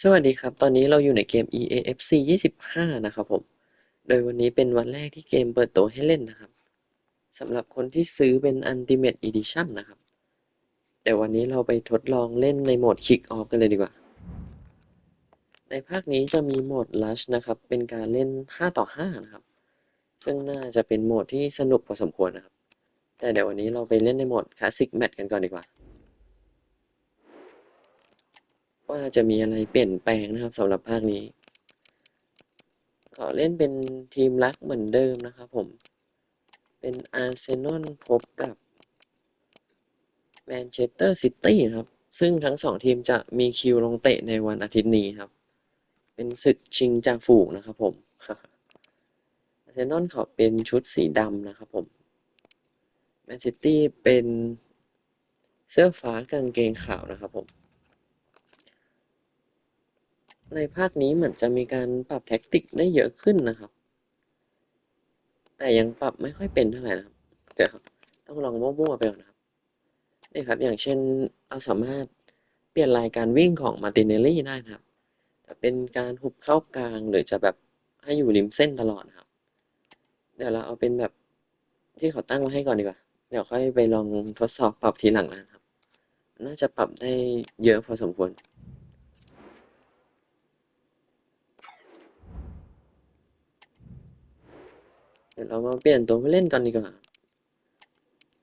สวัสดีครับ ตอนนี้เราอยู่ในเกม EAFC 25 นะครับผม โดยวันนี้เป็นวันแรกที่เกมเปิดตัวให้เล่นนะครับ สำหรับคนที่ซื้อเป็น Ultimate Edition นะครับ เดี๋ยววันนี้เราไปทดลองเล่นในโหมด Kick Off กันเลยดีกว่า ในภาคนี้จะมีโหมด Rush นะครับ เป็นการเล่น 5 ต่อ 5 นะครับ ซึ่งน่าจะเป็นโหมดที่สนุกพอสมควรนะครับ แต่เดี๋ยววันนี้เราไปเล่นในโหมด Classic Match กันก่อนดีกว่า ว่าจะมีอะไรเปลี่ยนแปลงนะครับสำหรับภาคนี้ขอเล่นเป็นทีมรักเหมือนเดิมนะครับผม เป็นอาร์เซนอลพบกับแมนเชสเตอร์ซิตี้ครับ ซึ่งทั้งสองทีมจะมีคิวลงเตะในวันอาทิตย์นี้ครับ เป็นศึกชิงจ่าฝูงนะครับผมอาร์เซนอลเขาเป็นชุดสีดำนะครับผม แมนซิตี้เป็นเสื้อฟ้ากางเกงขาวนะครับผม ในภาคนี้เหมือนจะมีการปรับแท็กติกได้เยอะขึ้นนะครับ แต่ยังปรับไม่ค่อยเป็นเท่าไหร่นะครับเดี๋ยวต้องลองมั่วๆไปก่อนนะครับนี่ครับ อย่างเช่นเราสามารถเปลี่ยนลายการวิ่งของมาตินเนลลี่ได้นะครับแต่เป็นการหุบเข้ากลางหรือจะแบบให้อยู่ริมเส้นตลอดนะครับ เดี๋ยวเราเอาเป็นแบบที่เขาตั้งไว้ให้ก่อนดีกว่า เดี๋ยวค่อยไปลองทดสอบปรับทีหลังนะครับ น่าจะปรับได้เยอะพอสมควร เดี๋ยวเรามาเปลี่ยนตัวผู้เล่นกันดีกว่า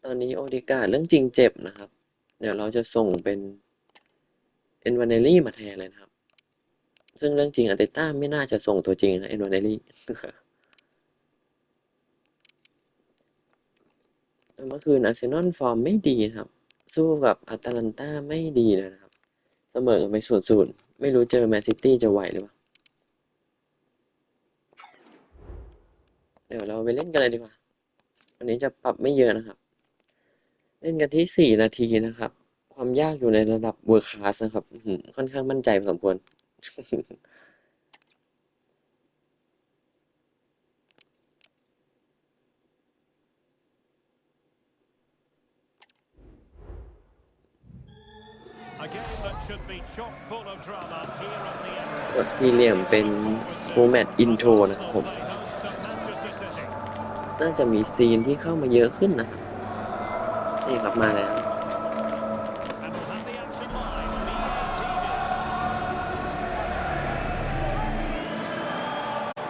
ตอนนี้โอดิกาเรื่องจริงเจ็บนะครับ เดี๋ยวเราจะส่งเป็นเอ็นวานเนลลี่มาแทนเลยนะครับ ซึ่งเรื่องจริงอาเตต้าไม่น่าจะส่งตัวจริงนะเอ็นวานเนลลี่เมื่อคืนอาร์เซนอลฟอร์มไม่ดีนะครับ สู้กับอาตาลันตาไม่ดีนะครับ เสมอไปศูนย์ศูนย์ไม่รู้เจอแมนซิตี้จะไหวหรือเปล่า เดี๋ยวเราไปเล่นกันเลยดีกว่าวันนี้จะปรับไม่เยอะนะครับ เล่นกันที่สี่นาทีนะครับ ความยากอยู่ในระดับเวอร์คลาสนะครับอื้อหือค่อนข้างมั่นใจพอสมควร A game that should be chock full of drama here at the Emirates. กดสี่เหลี่ยมเป็นฟูแมตอินโทรนะครับผม They host to Manchester City. น่าจะมีซีนที่เข้ามาเยอะขึ้นนะครับนี่ครับมาแล้ว And we'll have the action live on EA TV.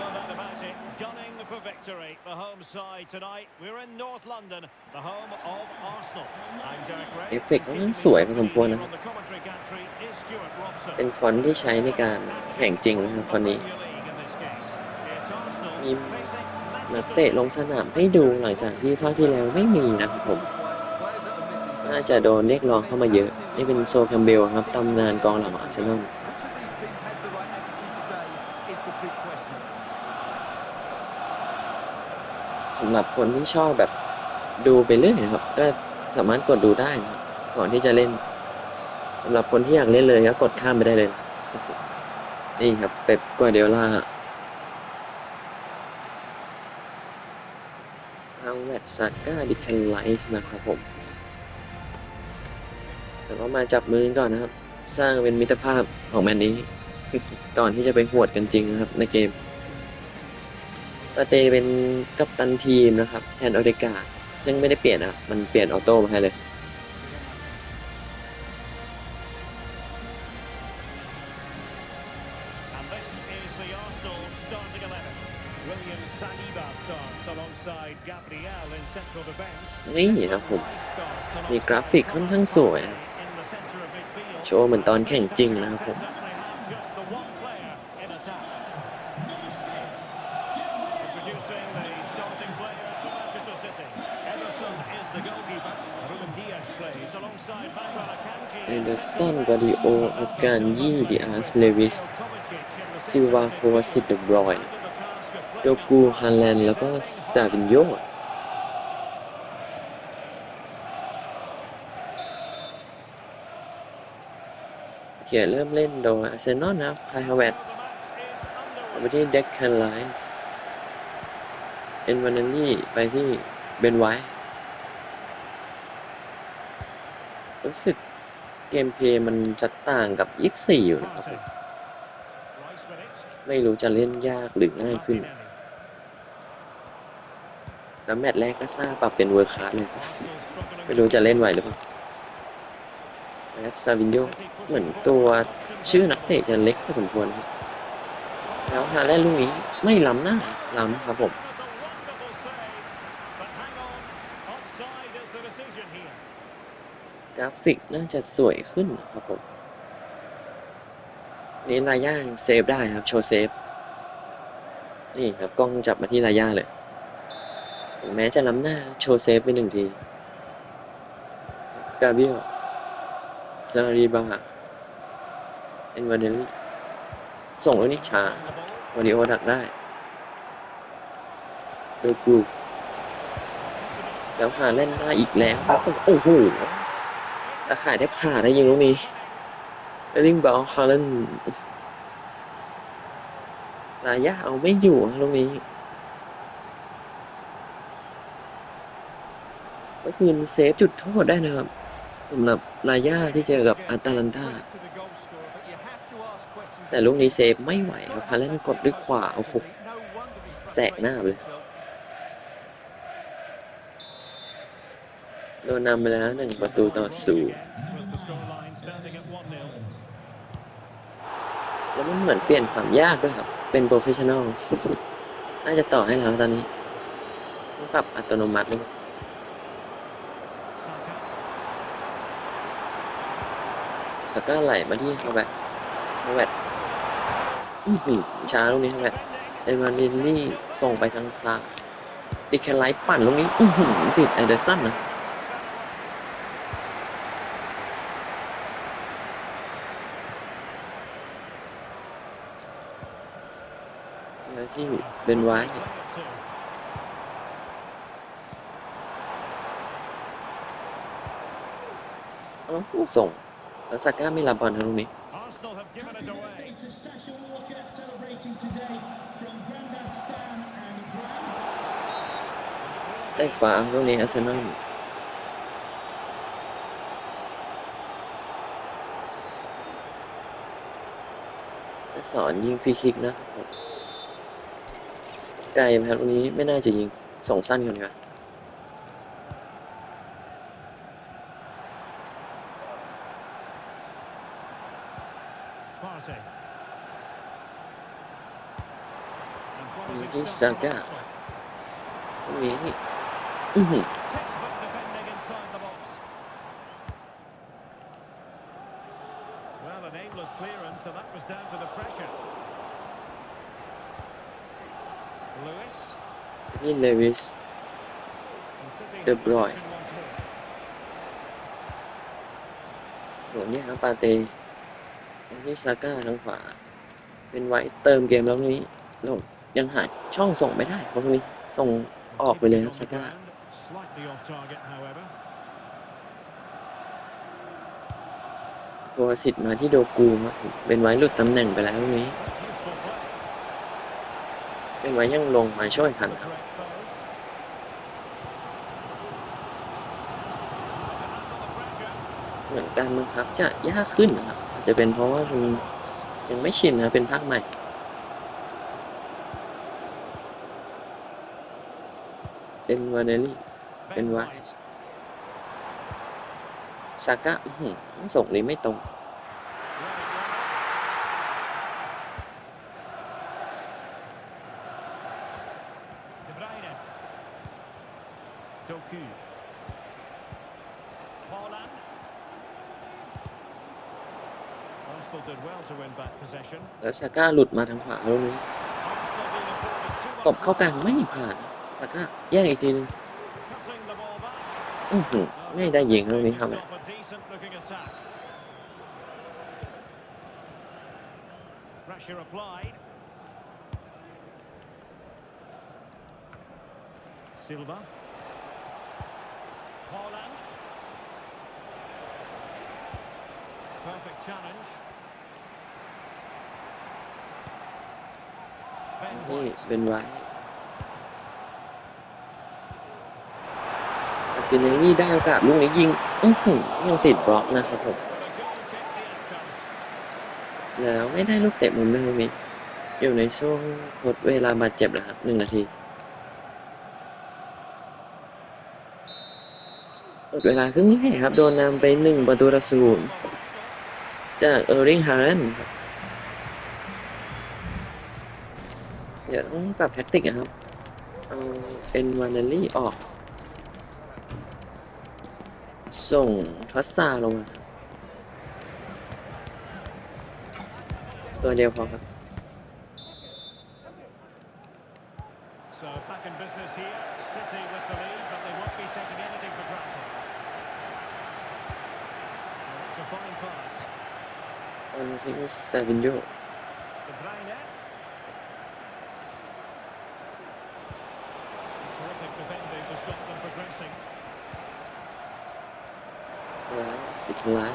No doubt about it. Gunning for victory. The home side tonight. We're in North London, the home of Arsenal. I'm Derek Ray. เอฟเฟกต์ค่อนข้างสวยพอสมควรนะครับ On the commentary gantry is Stuart Robson. เป็นฟอนต์ที่ใช้ในการแข่งจริงนะครับฟอนต์นี้ Premier League in this case. It's Arsenal มี facing นักเตะลงสนามให้ดูหลังจากที่ภาคที่แล้วไม่มีนะครับผม น่าจะโดนเรียกร้องเข้ามาเยอะ นี่เป็นโซแคมเบลครับตำนานกองหลังอาร์เซนอลสำหรับคนที่ชอบแบบดูไปเรื่อยนะครับ ก็สามารถกดดูได้นะก่อนที่จะเล่นสำหรับคนที่อยากเล่นเลยก็กดข้ามไปได้เลย นี่ครับเป๊ปกวาเดียล่า เอาแวตซักก้าดิคันไลส์นะครับผมแล้วก็มาจับมือกันก่อนนะครับ สร้างเป็นมิตรภาพของแมนนี้ ก่อนที่จะไปหวดกันจริงนะครับในเกมปาเตเป็นกัปตันทีมนะครับ แทนออเดกาซึ่งไม่ได้เปลี่ยนนะมันเปลี่ยนออโต้มาให้เลย นี่นะผม มีกราฟิกค่อนข้างสวยโชว์เหมือนตอนแข่งจริงนะครับผมเอเดอร์สันวาริโออาการยี่ดิอาสเลวิสซิวาโควาซิตเดบรอยโยกูฮาแลนแล้วก็ซาบินโย เขียเริ่มเล่นโดยอาร์เซนอลนะครับคายฮาวเวตไปที่เด็กแคนไลส์เอ็นวานานี่ไปที่เบนไวท์รู้สึกเกมเพลย์มันจะต่างกับ 24 อยู่นะครับ ไม่รู้จะเล่นยากหรือง่ายขึ้น แล้วแมตช์แรกก็ซ่าบปรับเป็นเวอร์คลาสเลย ไม่รู้จะเล่นไหวหรือเปล่า นะครับซาวินโยเหมือนตัวชื่อนักเตะจะเล็กพอสมควรครับแล้วฮาแลนลูกนี้ไม่ล้ำหน้าล้ำครับผมกราฟิกน่าจะสวยขึ้นครับผมนี่ลาย่างเซฟได้ครับ โชว์เซฟ นี่ครับกล้องจับมาที่ลาย่าเลยแม้จะล้ำหน้าโชว์เซฟไปหนึ่งทีกาเบียล ซาริบาเอ็นวาเดลลี่ส่งลูกนี้ช้าวาริโอดักได้โดยกูแล้วหาเล่นได้อีกแล้วโอ้โหตะข่ายแทบขาดได้ยิงลูกนี้เอลิงบอลคาร์เลนลายาเอาไม่อยู่ลูกนี้ก็คือเซฟจุดโทษได้นะครับ สำหรับลาย่าที่เจอกับอาตาลันตาแต่ลูกนี้เซฟไม่ไหวครับฮาเลนกดด้วยขวาโอ้โหแสกหน้าเลยโดนนำไปแล้วหนึ่งประตูต่อศูนย์แล้วมันเหมือนเปลี่ยนความยากด้วยครับ เป็นโปรเฟชชั่นอล น่าจะต่อให้แล้วตอนนี้ปรับอัตโนมัติเลย สก้าไหลมาที่ฮาวเวตฮาวเวตอือหือช้าลูกนี้ฮาวเวตเอวานเนลลี่ส่งไปทางซ้ายดิแคนไลท์ปั่นลูกนี้อือหือติดแอนเดอร์สันนะที่เป็นไว้ Play it to. เอ้ส่ง แล้วซาก้าไม่รับบอลทางตรงนี้ Arsenal have given it away. to Sasha Walker celebrating today from Grandad Stan and Gran. ได้ฟ้าตรงนี้อาร์เซนอลสอนยิงฟรีคิกนะครับไกลไหมครับตรงนี้ไม่น่าจะยิงส่งสั้นกันดีกว่า Partey. And ซาก้าตรงนี้อือหือนี่เลวิสเดบรอยโหนี่ครับปาเต้นี่ซาก้าทางขวา เป็นไว้เติมเกมแล้วนี้ลง ยังหาช่องส่งไม่ได้เพราะตรงนี้ส่งออกไปเลยครับ On ซา the ก้า ground, Slightly off target, however. ตัวสิทธิ์มาที่โดกูครับผมเป็นไว้หลุดตำแหน่งไปแล้วตรงนี้ That's useful play. เป็นไว้ยังลงมาช่วยทันครับ Correct pose. And under the pressure. เหมือนการบังคับจะยากขึ้นนะครับอาจจะเป็นเพราะว่ามันยังไม่ชินนะเป็นภาคใหม่ เป็นวาเนลลี่ Ben Bên ngoài. White. ซาก้าอื้อหือส่งนี้ไม่ตรง Let it run. De Bruyne. Doku. Haaland. Arsenal did well to win back possession. แล้วซาก้าหลุดมาทางขวาตรงนี้ Arsenal being afforded too ตบ much เข้ากลางไม่ผ่าน ซาก้าแย่งอีกทีนึง cutting the ball back. อื้อหือไม่ได้ยิงตรงนี้ครับ Stop a decent looking attack. Pressure applied. Silva. Haaland. Perfect challenge. Ben นี่ White. เป็นไว้ อาร์ติเนลลี่ได้โอกาสลูกนี้ยิงอื้อหือยังติดบล็อกนะครับผมแล้วไม่ได้ลูกเตะมุมเลยตรงนี้อยู่ในช่วงทดเวลาบาดเจ็บแล้วครับหนึ่งนาทีทดเวลาครึ่งแรกครับ โดนนำไปหนึ่งประตูต่อศูนย์จากเออร์ริงฮาร์นครับเดี๋ยวต้องปรับแท็กติกนะครับ เอาเป็นวานเนลลี่ออก ส่งทัสซาลงมาครับตัวเดียวพอครับ So back in business here. City with the lead, but they won't be taking anything for granted. Well, It's a fine pass. อันที่เซวินโย De Bruyne. Terrific defending to stop them progressing. อิสระ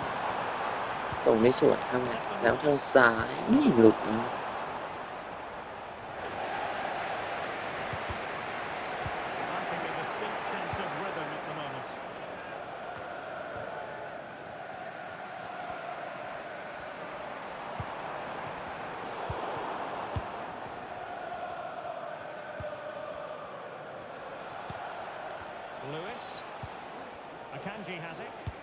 ส่งในส่วนทางแล้วทางซ้ายนี่หลุดนะลูอิสอคันจี has it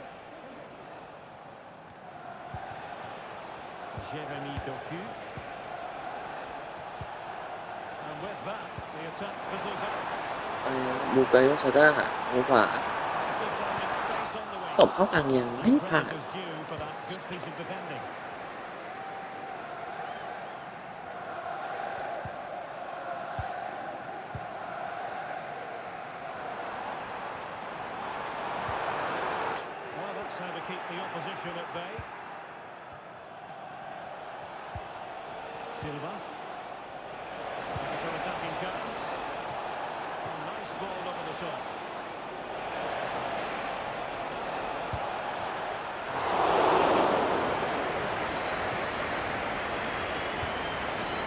Jeremy Doku. And with that, the attack fizzles out. ไปบูกายโยซาก้าทางขวาตบเข้ากลางยังไม่ผ่าน Well, that's how to keep the opposition at bay. Silva. Counter-attacking chance. A nice ball over the top.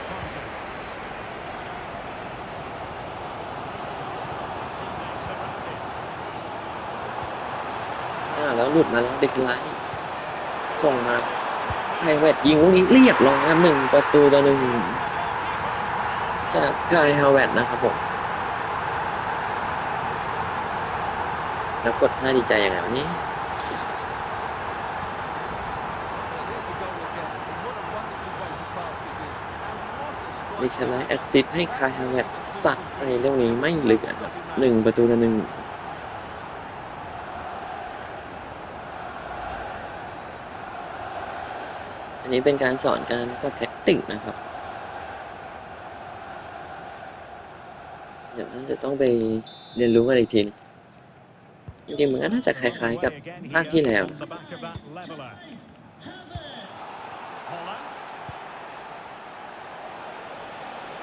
Conte. Something surrounded. อ่าแล้วหลุดมาแล้วเด็กไลท์ส่งมา ไทยเวทยิงลูกนี้เรียบร้อยครับหนึ่งประตูต่อหนึ่งจากคายฮาวเวตนะครับผมแล้วกดท่าดีใจอย่างไรวะนี้ดิฉันไลท์แอดซิสให้คายฮาวเวตสัตว์ในเรื่องนี้ไม่เหลือหนึ่งประตูต่อหนึ่ง อันนี้เป็นการสอนการปรับแท็กติกนะครับ เดี๋ยวจะต้องไปเรียนรู้กันอีกทีนึงจริงๆมันก็น่าจะคล้ายๆกับภาคที่แล้ว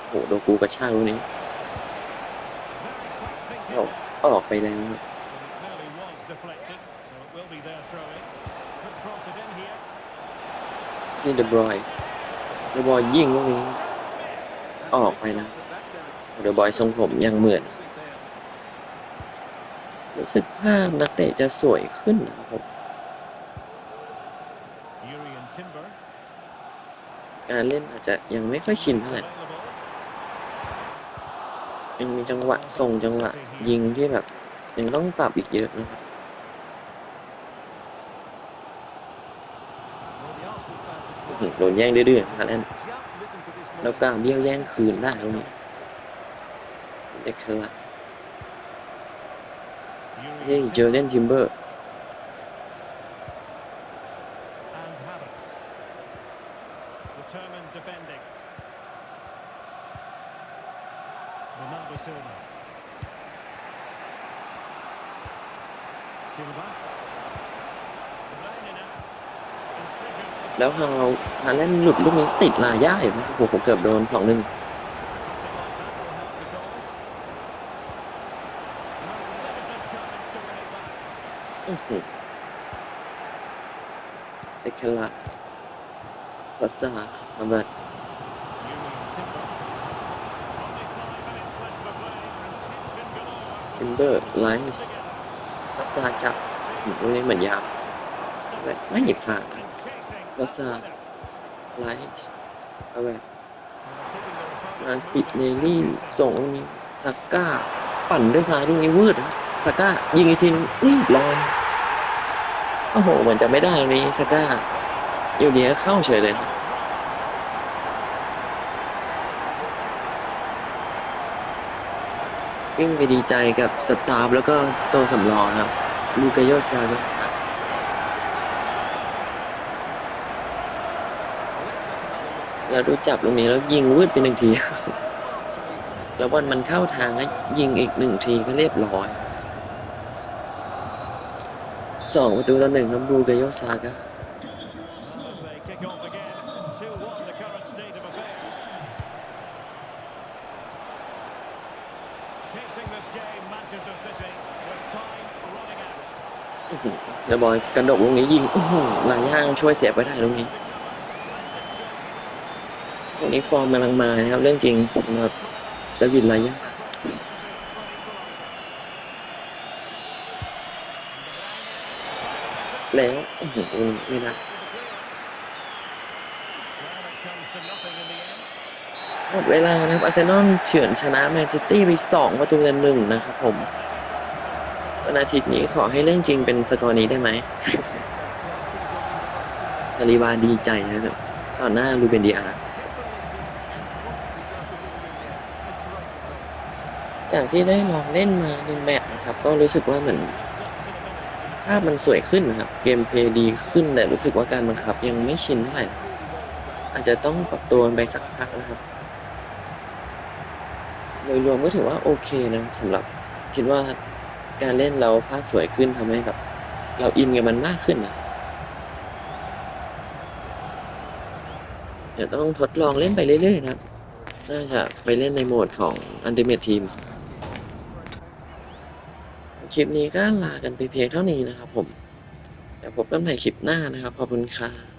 โอ้โหโดกูกระชากลูกนี้ Very quick thinking. ออกออกไปแล้วครับ But it really was deflected, so it will be their throw-in cross it in here. ซีเดบรอยเดบอยยิงลูกนี้ออกไปนะเดบอยทรงผมยังเหมือนรู้สึกภาพนักเตะจะสวยขึ้นนะครับการเล่นอาจจะยังไม่ค่อยชินเท่าไหร่ยังมีจังหวะส่งจังหวะยิงที่แบบยังต้องปรับอีกเยอะนะครับ อื้อหือ โดนแย่งดื้อๆฮาแลนด์แล้วก็เบี้ยวแย่งคืนได้ตรงนี้เด็กฉลาด Urian นี่เจอเล่นทิมเบอร์ and Havertz. Determined defending. Ronaldo Silva. Silva. De Bruyne now. Incision. แล้วฮ กาเล่นหลุดลูกนี้ติดลายย่าเห็นโอ้โหเกือบโดนสองหนึ่งโอ้โหเอกลักษณ์ทัศนาำามัดเอ็มเบอร์ไลน์ทัศซาจับตรงนี้เหมือนยาวไม่หยิบผ่านทัศนา ไลส์อาบัด Taking their opponent มาติเนลี่ส่งตรงนี้ซาก้า ปั่นด้วยซ้ายลูกนี้วืดนะซาก้า ยิงอีกทีนึงอุ้ยลอยโอ้โหเหมือนจะไม่ได้ตรงนี้ซาก้าอยู่ดีก็เข้าเฉยเลยนะวิ่งไปดีใจกับสตาฟแล้วก็โตวสำรองครับลูกาโยซาก แล้วดูจับตรงนี้แล้วยิงวืดไปหนึ่งที แล้วบอลมันเข้าทางแล้วยิงอีกหนึ่งทีก็เรียบร้อยสองประตูต่อหนึ่งน้ำบูกาโยซาก้า as they kick off again. 2-1 the current state of affairs. Chasing this game, Manchester City, with time running out. อื้อหือเดี๋ยวบอยกระดกลูกนี้ยิงหลายย่างช่วยเสียไปได้ลูกนี้ นี้ฟอร์มกำลังมานะครับ เรื่องจริงสำหรับดาวิดหลยางแล้วอื้อหือไม่ได้หมดเวลานะครับอาร์เซนอลเฉือนชนะแมนซิตี้ไปสองประตูต่อหนึ่งนะครับผมวันอาทิตย์นี้ขอให้เล่นจริงเป็นสกอร์นี้ได้ไหมชาลีบาดีใจนะครับต่อหน้าลูเบนดีอาร์ จากที่ได้ลองเล่นมาหนึ่งแมตช์นะครับ ก็รู้สึกว่าเหมือนภาพมันสวยขึ้นนะครับ เกมเพลย์ดีขึ้นแต่รู้สึกว่าการบังคับยังไม่ชินเท่าไหร่อาจจะต้องปรับตัวไปสักพักนะครับ โดยรวมก็ถือว่าโอเคนะสำหรับคิดว่าการเล่นเราภาพสวยขึ้นทำให้แบบเราอินกับมันมากขึ้นนะเดี๋ยวต้องทดลองเล่นไปเรื่อยๆนะครับ น่าจะไปเล่นในโหมดของ Ultimate Team คลิปนี้ก็ลากันไปเพียงเท่านี้นะครับผม แล้วพบกันใหม่คลิปหน้านะครับ ขอบคุณค่ะ